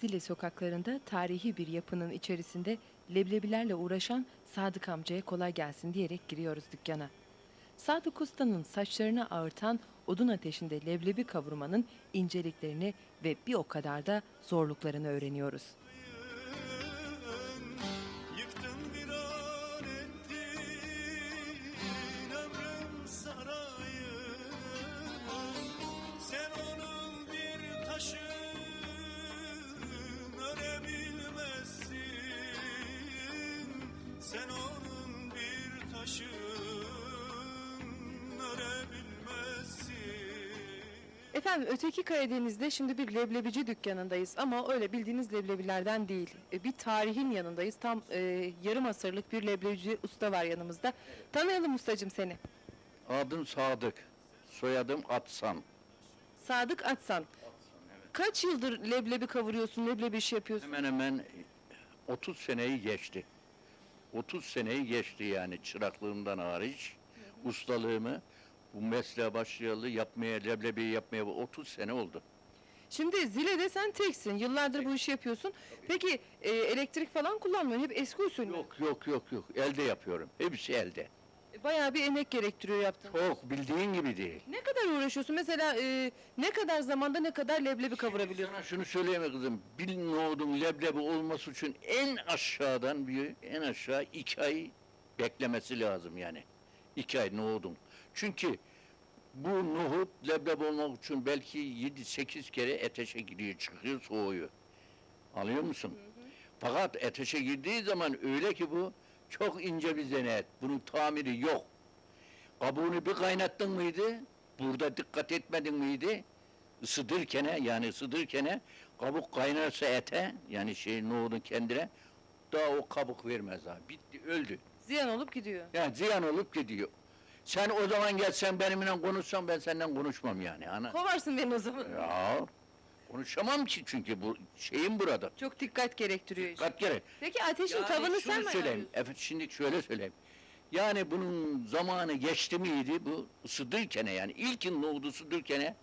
Zile sokaklarında tarihi bir yapının içerisinde leblebilerle uğraşan Sadık amcaya kolay gelsin diyerek giriyoruz dükkana. Sadık Usta'nın saçlarını ağırtan odun ateşinde leblebi kavurmanın inceliklerini ve bir o kadar da zorluklarını öğreniyoruz. Efendim öteki Karadeniz'de şimdi bir leblebici dükkanındayız ama öyle bildiğiniz leblebilerden değil. E, Bir tarihin yanındayız. Tam e, yarım asırlık bir leblebici usta var yanımızda. Tanıyalım ustacığım seni. Adım Sadık, soyadım Atsan. Sadık Atsan. Kaç yıldır leblebi kavuruyorsun, leblebi işi yapıyorsun? Hemen hemen 30 seneyi geçti. 30 seneyi geçti yani çıraklığımdan hariç. Ustalığımı bu mesleğe başlayalı yapmaya, leblebi yapmaya 30 sene oldu. Şimdi Zile'de sen teksin. Yıllardır bu işi yapıyorsun. Peki e, elektrik falan kullanmıyorsun. Hep eski usul mü? Yok yok yok yok, elde yapıyorum. Hepsi elde. E, Bayağı bir emek gerektiriyor yaptığın. Çok bildiğin gibi değil. Ne kadar uğraşıyorsun? Mesela e, ne kadar zamanda ne kadar leblebi kavurabiliyorsun? Sana şunu söyleyeyim kızım, bir nohudun leblebi olması için en aşağıdan bir, en aşağı iki ay beklemesi lazım yani. İki ay nohudun. Çünkü bu nohut leblebi olmak için belki yedi sekiz kere ateşe giriyor, çıkıyor, soğuyor. Alıyor musun? Fakat ateşe girdiği zaman öyle ki bu çok ince bir zanaat. Bunun tamiri yok. Kabuğunu bir kaynattın mıydı? Burada dikkat etmedin miydi? ısıtırken yani ısıtırken kabuk kaynarsa ete yani şey nohudun kendine daha o kabuk vermez abi. Bitti öldü. Ziyan olup gidiyor. Yani ziyan olup gidiyor. Sen o zaman gelsen benimle konuşsan ben senden konuşmam yani. Ana. Kovarsın beni o zaman. Ya konuşamam ki çünkü bu şeyim burada. Çok dikkat gerektiriyor iş. Kaç kere. Peki ateşin Yani şunu sen mi söyleyeyim. ayarlıyorsun? Evet şimdi şöyle söyleyeyim. Yani bunun zamanı geçti miydi bu ısıtırken yani ilkin nohudu ısıtırken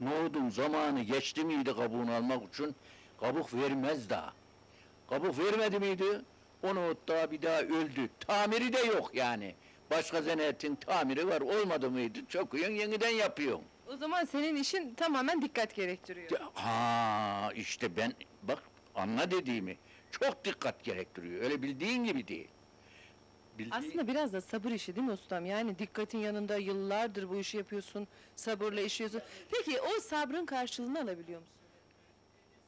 nohudun zamanı geçti miydi kabuğunu almak için kabuk vermez daha. Kabuk vermedi miydi o nohut daha bir daha öldü. Tamiri de yok yani. Başka zanaatin tamiri var olmadı mıydı çöküyorsun yeniden yapıyorsun. O zaman senin işin tamamen dikkat gerektiriyor. Ha işte ben bak anla dediğimi çok dikkat gerektiriyor. Öyle bildiğin gibi değil. Bildiğin- Aslında biraz da sabır işi değil mi ustam? Yani dikkatin yanında yıllardır bu işi yapıyorsun, sabırla işliyorsun. Peki o sabrın karşılığını alabiliyor musun?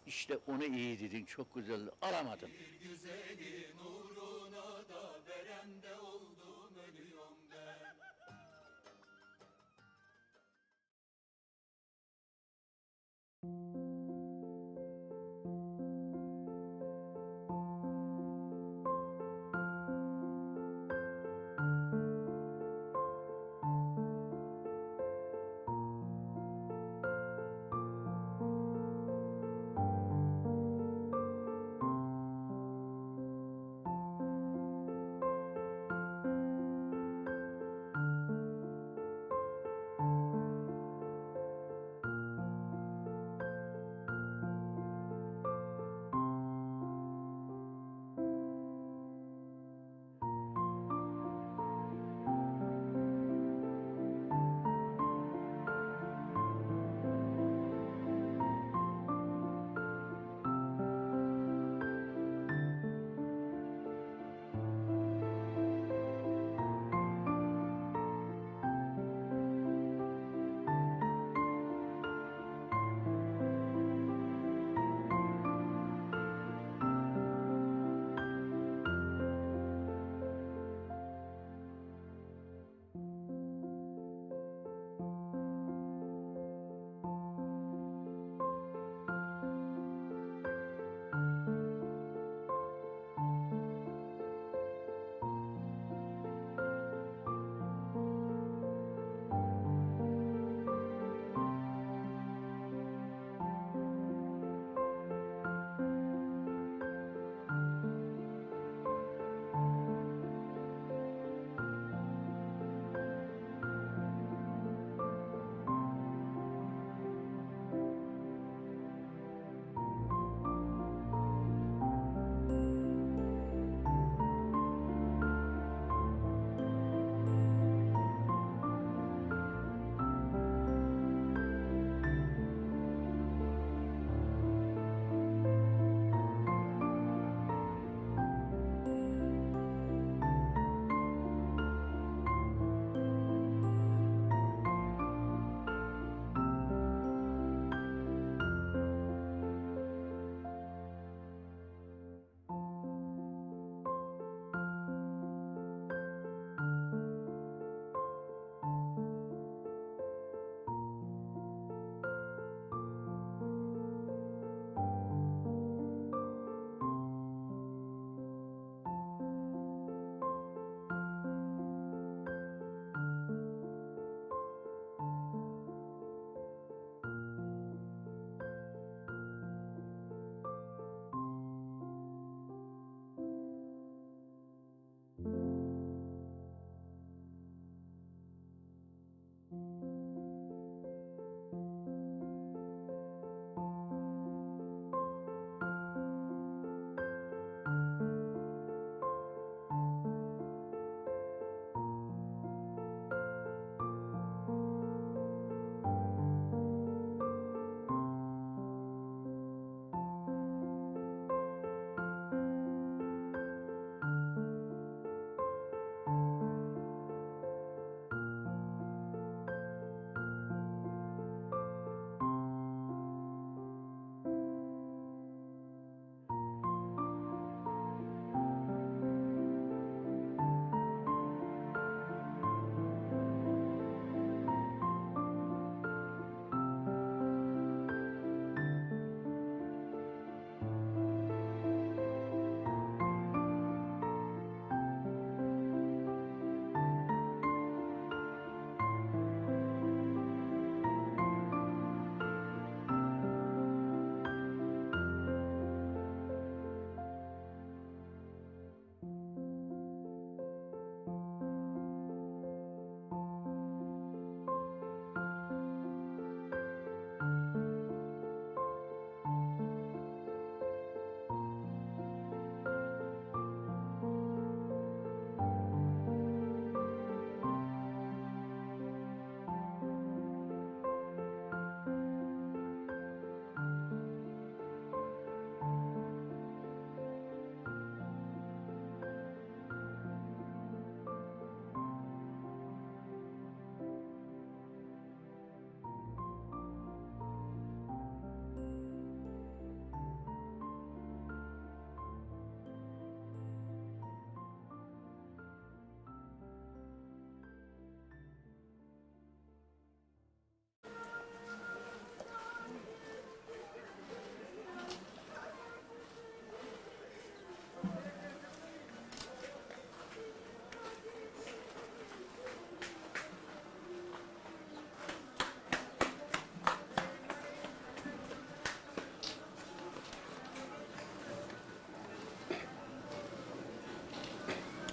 işte onu iyi dedin çok güzel aramadım.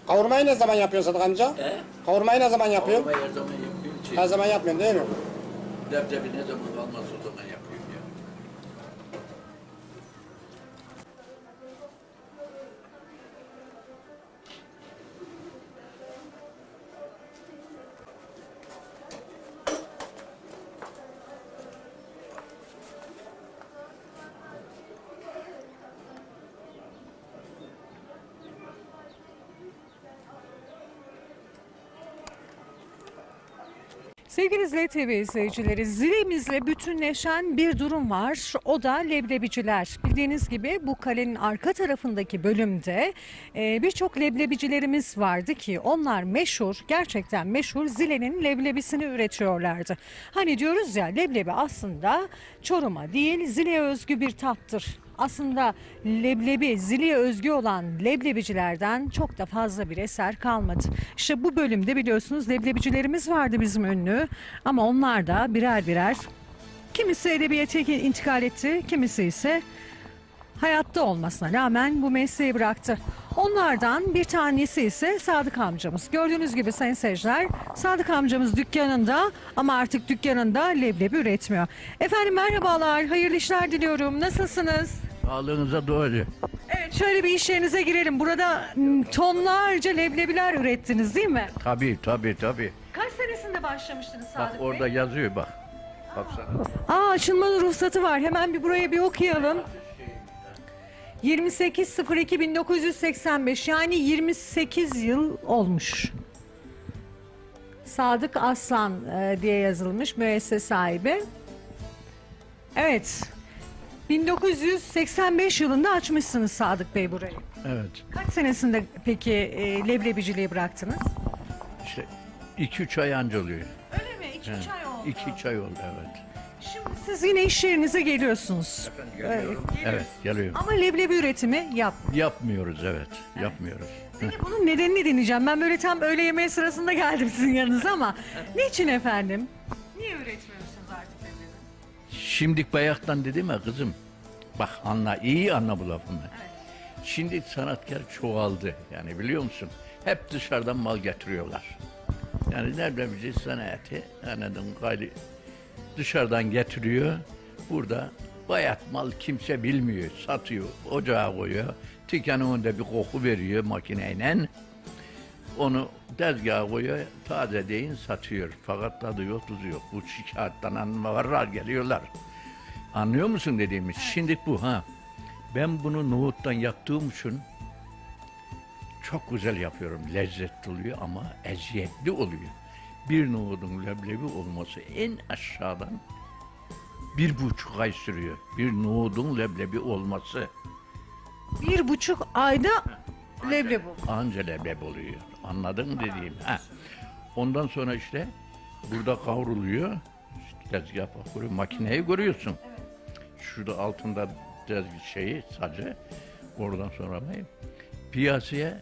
Kavurmayı ne zaman yapıyorsun Sadık amca? He? Kavurmayı ne zaman yapıyorsun? Kavurma her zaman yapıyorum ki. Her zaman yapmıyorsun değil mi? Leblebi ne zaman kalmaz Sevgili ZTV izleyicileri, zilimizle bütünleşen bir durum var. O da leblebiciler. Bildiğiniz gibi bu kalenin arka tarafındaki bölümde e, birçok leblebicilerimiz vardı ki onlar meşhur, gerçekten meşhur Zile'nin leblebisini üretiyorlardı. Hani diyoruz ya leblebi aslında Çorum'a değil Zile'ye özgü bir tattır. Aslında leblebi, ziliye özgü olan leblebicilerden çok da fazla bir eser kalmadı. İşte bu bölümde biliyorsunuz leblebicilerimiz vardı bizim ünlü ama onlar da birer birer kimisi edebiyata intikal etti, kimisi ise hayatta olmasına rağmen bu mesleği bıraktı. Onlardan bir tanesi ise Sadık amcamız. Gördüğünüz gibi sayın seyirciler Sadık amcamız dükkanında ama artık dükkanında leblebi üretmiyor. Efendim merhabalar, hayırlı işler diliyorum. Nasılsınız? Sağlığınıza doğru. Evet şöyle bir iş yerinize girelim. Burada m, tonlarca leblebiler ürettiniz değil mi? Tabii tabii tabii. Kaç senesinde başlamıştınız Bak Sadık orada Bey? yazıyor bak. Baksana. Aa açılmanın ruhsatı var. Hemen bir buraya bir okuyalım. 28.02.1985 yani 28 yıl olmuş. Sadık Aslan e, diye yazılmış müessese sahibi. Evet. 1985 yılında açmışsınız Sadık Bey burayı. Evet. Kaç senesinde peki e, leblebiciliği bıraktınız? İşte 2-3 ay anca oluyor. Öyle mi? 2-3 ay oldu. 2-3 ay oldu evet. Şimdi siz yine iş yerinize geliyorsunuz. Evet, Evet geliyor. Ama leblebi üretimi yap. Yapmıyoruz evet. Yapmıyoruz. Peki bunun nedenini dinleyeceğim. Ben böyle tam öğle yemeği sırasında geldim sizin yanınıza ama niçin efendim? Niye üretmiyorsunuz? Şimdik bayaktan dedim ya kızım. Bak anla iyi anla bu lafımı. Şimdi sanatkar çoğaldı yani biliyor musun? Hep dışarıdan mal getiriyorlar. Yani nerede bizi sanatı anladın gayri dışarıdan getiriyor. Burada bayat mal kimse bilmiyor. Satıyor, ocağa koyuyor. Tikanın önünde bir koku veriyor makineyle. Onu tezgaha koyuyor, taze deyin satıyor. Fakat tadı yok, tuzu yok. Bu şikayetten varlar geliyorlar. Anlıyor musun dediğimiz? Şimdi bu ha. Ben bunu nohuttan yaptığım için çok güzel yapıyorum. Lezzetli oluyor ama eziyetli oluyor. Bir nohudun leblebi olması en aşağıdan bir buçuk ay sürüyor. Bir nohudun leblebi olması Bir buçuk ayda leblebi. anca leblebi oluyor. Anladın mı dediğim? Ha. Ondan sonra işte burada kavruluyor. Tezgah bakıyor, makineyi görüyorsun. Şurada altında tezgah şeyi, sacı. Oradan sonra piyasaya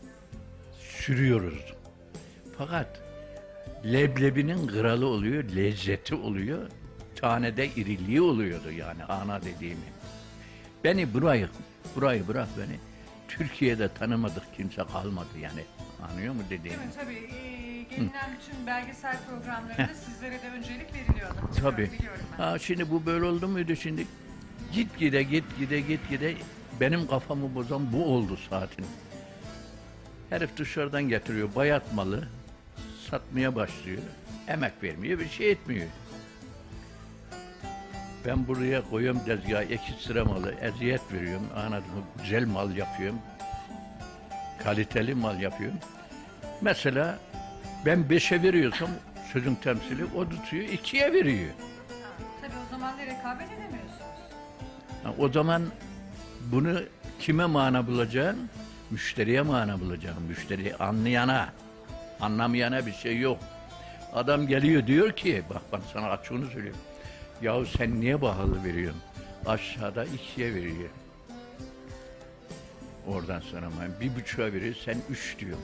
sürüyoruz. Fakat leblebinin kralı oluyor, lezzeti oluyor. Tanede iriliği oluyordu yani ana dediğimi. Beni burayı, burayı bırak beni. Türkiye'de tanımadık kimse kalmadı yani. Anlıyor mu dediğimi? Evet tabii e, gelinen bütün belgesel programlarında sizlere de öncelik veriliyordu. Tabii. Biliyorum ben. Ha, şimdi bu böyle oldu muydu şimdi? Git gide git gide git gide benim kafamı bozan bu oldu saatin. Herif dışarıdan getiriyor bayat malı satmaya başlıyor. Emek vermiyor bir şey etmiyor. Ben buraya koyuyorum tezgaha iki sıra malı eziyet veriyorum. Anladın mı? Güzel mal yapıyorum. Kaliteli mal yapıyorum. Mesela ben beşe veriyorsam sözün temsili o tutuyor ikiye veriyor. Tabii o zaman da rekabet edemiyorsunuz. Ha, o zaman bunu kime mana bulacaksın? Müşteriye mana bulacaksın. Müşteri anlayana, anlamayana bir şey yok. Adam geliyor diyor ki, bak ben sana açığını söylüyorum. Yahu sen niye pahalı veriyorsun? Aşağıda ikiye veriyor. Oradan sonra ben bir buçuğa veriyor, sen üç diyor.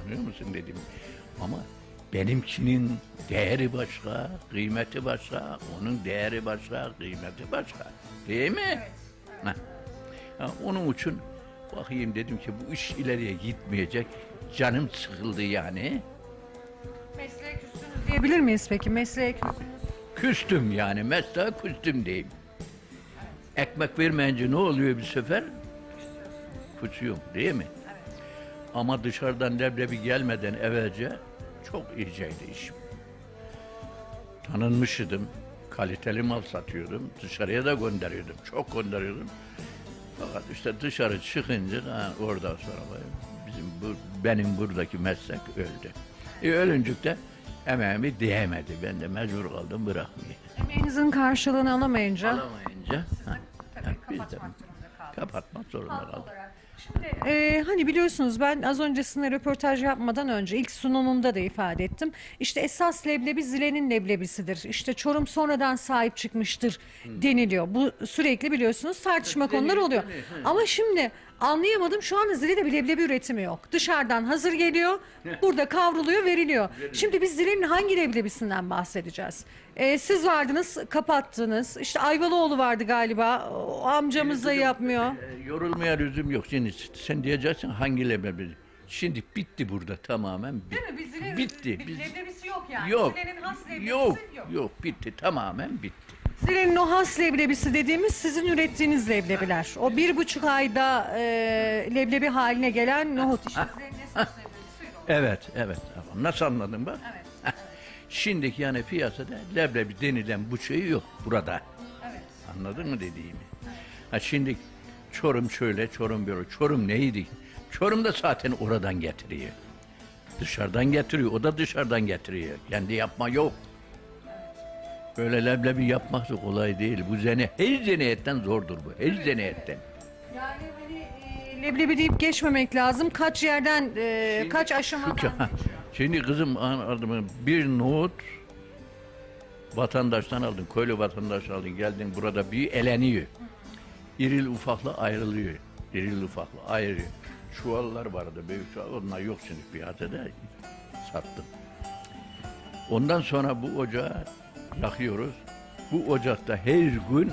Anlıyor musun dedim. Ama benimkinin değeri başka, kıymeti başka, onun değeri başka, kıymeti başka. Değil mi? Ha. Ha, onun için Bakayım dedim ki bu iş ileriye gitmeyecek. Canım sıkıldı yani. Mesleğe küstünüz diyebilir miyiz peki? Mesleğe küstünüz. Küstüm yani. Mesleğe küstüm diyeyim. Ekmek vermeyince ne oluyor bir sefer? Küsüyorum değil mi? Ama dışarıdan leblebi gelmeden evvelce çok iyiceydi işim. Tanınmışydım. Kaliteli mal satıyordum. Dışarıya da gönderiyordum. Çok gönderiyordum. Fakat işte dışarı çıkınca ha, oradan sonra bizim bu, benim buradaki meslek öldü. E, ölüncük de emeğimi diyemedi. Ben de mecbur kaldım bırakmaya. Emeğinizin karşılığını alamayınca Alamayınca ha, tabii biz de kapatmak zorunda kaldınız. Şimdi e, hani biliyorsunuz ben az öncesinde röportaj yapmadan önce ilk sunumumda da ifade ettim. İşte esas leblebi Zile'nin leblebisidir. İşte Çorum sonradan sahip çıkmıştır deniliyor. Bu sürekli biliyorsunuz tartışma konuları oluyor. Ama şimdi anlayamadım şu anda Zile'de bir leblebi üretimi yok. Dışarıdan hazır geliyor, burada kavruluyor, veriliyor. Şimdi biz Zile'nin hangi leblebisinden bahsedeceğiz? E, siz vardınız, kapattınız. İşte Ayvalıoğlu vardı galiba. O amcamız da yapmıyor. E, Yorulmaya lüzum yok. Şimdi sen diyeceksin hangi leblebi? Şimdi bitti burada tamamen bitti. Değil mi? Biz Zile- Bitti. Biz- leblebisi yok yani. Yok. Zile'nin has leblebisi Yok. yok. Yok bitti. Tamamen bitti. Zile'nin o has leblebisi dediğimiz sizin ürettiğiniz leblebiler. O bir buçuk ayda e, leblebi haline gelen nohut o. Evet, evet. Tamam. Nasıl anladın bak? Evet. Şimdiki yani piyasada leblebi denilen bu şey yok burada. Evet. Anladın mı dediğimi? Ha şimdi Çorum şöyle, Çorum böyle. Çorum neydi? Çorum da zaten oradan getiriyor. Dışarıdan getiriyor, o da dışarıdan getiriyor. Kendi yapma yok. Böyle leblebi yapmak da kolay değil. Bu zene, her zeneyetten zordur bu. Her zeneyetten. Yani hani e, leblebi deyip geçmemek lazım. Kaç yerden, e, kaç aşamadan. Şimdi kızım adımı bir nohut vatandaştan aldın, köylü vatandaş aldın, geldin burada bir eleniyor. İril ufaklı ayrılıyor. İril ufaklı ayrılıyor. Çuvallar vardı, büyük çuval, onlar yok şimdi piyasada, sattım. Ondan sonra bu ocağı yakıyoruz. Bu ocakta her gün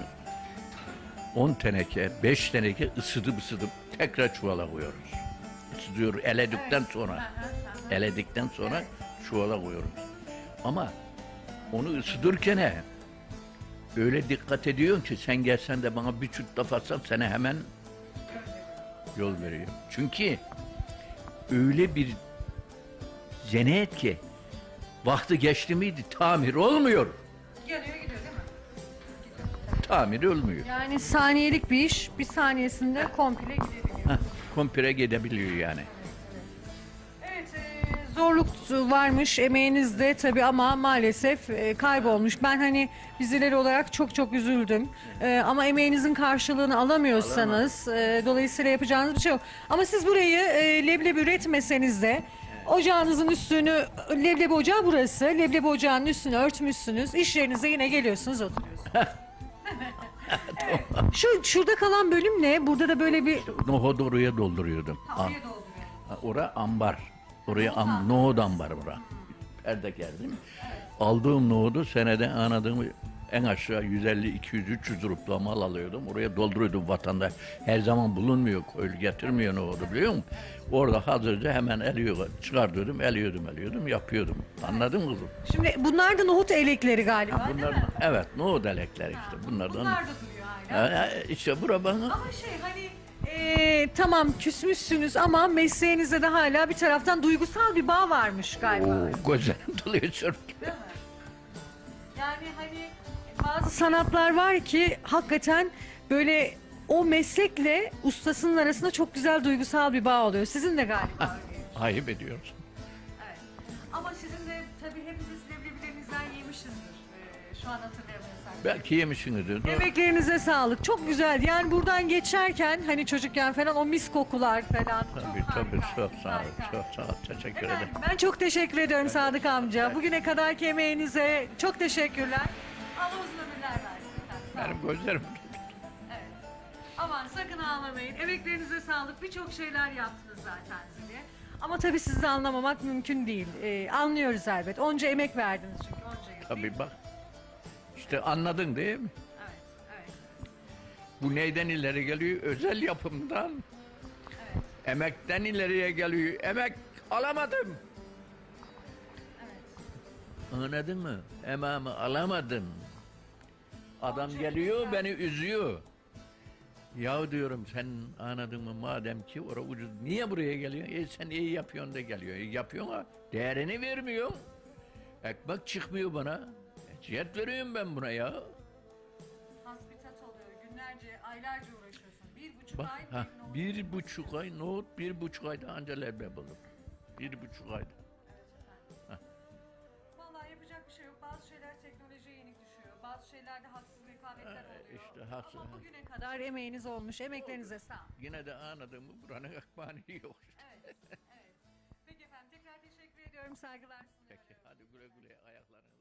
10 teneke, 5 teneke ısıtıp ısıtıp tekrar çuvala koyuyoruz. Isıtıyoruz eledikten sonra. Eledikten sonra çuvala koyuyoruz. Ama onu ısıtırken öyle dikkat ediyorsun ki sen gelsen de bana bir çut laf atsan sana hemen yol veriyor. Çünkü öyle bir zeneyet ki vakti geçti miydi tamir olmuyor. Yanıyor gidiyor değil mi? Tamir olmuyor. Yani saniyelik bir iş, bir saniyesinde komple gidebiliyor. Heh, kompire gidebiliyor yani. Zorluk varmış emeğinizde tabii ama maalesef e, kaybolmuş. Ben hani bizleri olarak çok çok üzüldüm. E, ama emeğinizin karşılığını alamıyorsanız e, dolayısıyla yapacağınız bir şey yok. Ama siz burayı e, leblebi üretmeseniz de ocağınızın üstünü leblebi ocağı burası. Leblebi ocağının üstünü örtmüşsünüz. İş yerinize yine geliyorsunuz oturuyorsunuz. Şu şurada kalan bölüm ne? Burada da böyle bir Nohut oraya dolduruyordum. Am-. Ha, Ora ambar. Oraya am, nohut ambar bura. Perde geldim. Aldığım nohudu senede anladığım en aşağı 150, 200, 300 rupla mal alıyordum. Oraya dolduruyordum vatandaş. Her zaman bulunmuyor, köylü getirmiyor nohudu biliyor musun? Orada hazırca hemen eliyor, çıkartıyordum, eliyordum, eliyordum, yapıyordum. Anladın mı kızım? Şimdi bunlar da nohut elekleri galiba değil Bunlar, mi? evet, nohut elekleri işte bunlardan. Bunlar da duruyor hala. Ha, işte bura bana Ama şey hani eee, tamam küsmüşsünüz ama mesleğinizde de hala bir taraftan duygusal bir bağ varmış galiba. Oo, gözlerim doluyor çocuk. Yani hani bazı sanatlar var ki hakikaten böyle o meslekle ustasının arasında çok güzel duygusal bir bağ oluyor. Sizin de galiba. Ayıp ediyorsun. Evet. Ama sizin de tabii hepiniz leblebilerinizden yemişizdir. eee, şu an hatırlayamıyorsam. Belki yemişsinizdir. Emeklerinize sağlık. Çok güzel. Yani buradan geçerken hani çocukken falan o mis kokular falan. Tabii çok tabii harika, çok sağ ol, harika. çok sağ ol. Teşekkür ederim. Efendim, ben çok teşekkür ediyorum Sadık amca. Bugüne kadarki emeğinize çok teşekkürler. Allah uzun ömürler versin efendim. Sağ olun. Benim gözlerim Evet. Aman sakın ağlamayın. Emeklerinize sağlık. Birçok şeyler yaptınız zaten size. Ama tabii sizi anlamamak mümkün değil. Ee, anlıyoruz elbet. Onca emek verdiniz çünkü onca yıl. değil mi? tabii bak. İşte anladın değil mi? Evet, evet. Bu neyden ileri geliyor? Özel yapımdan. Emekten ileriye geliyor. Emek alamadım. Anladın mı? Emeğimi alamadım. Adam geliyor beni üzüyor. Ya diyorum sen anladın mı madem ki ora ucuz niye buraya geliyor? E sen iyi yapıyorsun da geliyor. E, yapıyorsun ha değerini vermiyorsun. Ekmek çıkmıyor bana. Eziyet veriyorum ben buna ya. Hasbitat oluyor. Günlerce, aylarca uğraşıyorsun. Bir buçuk Bak ha, bir buçuk ay nohut bir buçuk ayda anca leblebi olur. Bir buçuk ayda. Vallahi yapacak bir şey yok. Bazı şeyler teknolojiye yenik düşüyor. Bazı şeylerde haksız rekabetler Ha, oluyor. işte haksız. Ama bugüne kadar emeğiniz olmuş. Emeklerinize sağ. Yine de anladın mı buranın ekmeğini yok. Evet, evet. Peki efendim tekrar teşekkür ediyorum. Saygılar sunuyorum. Peki hadi güle güle ayaklarına.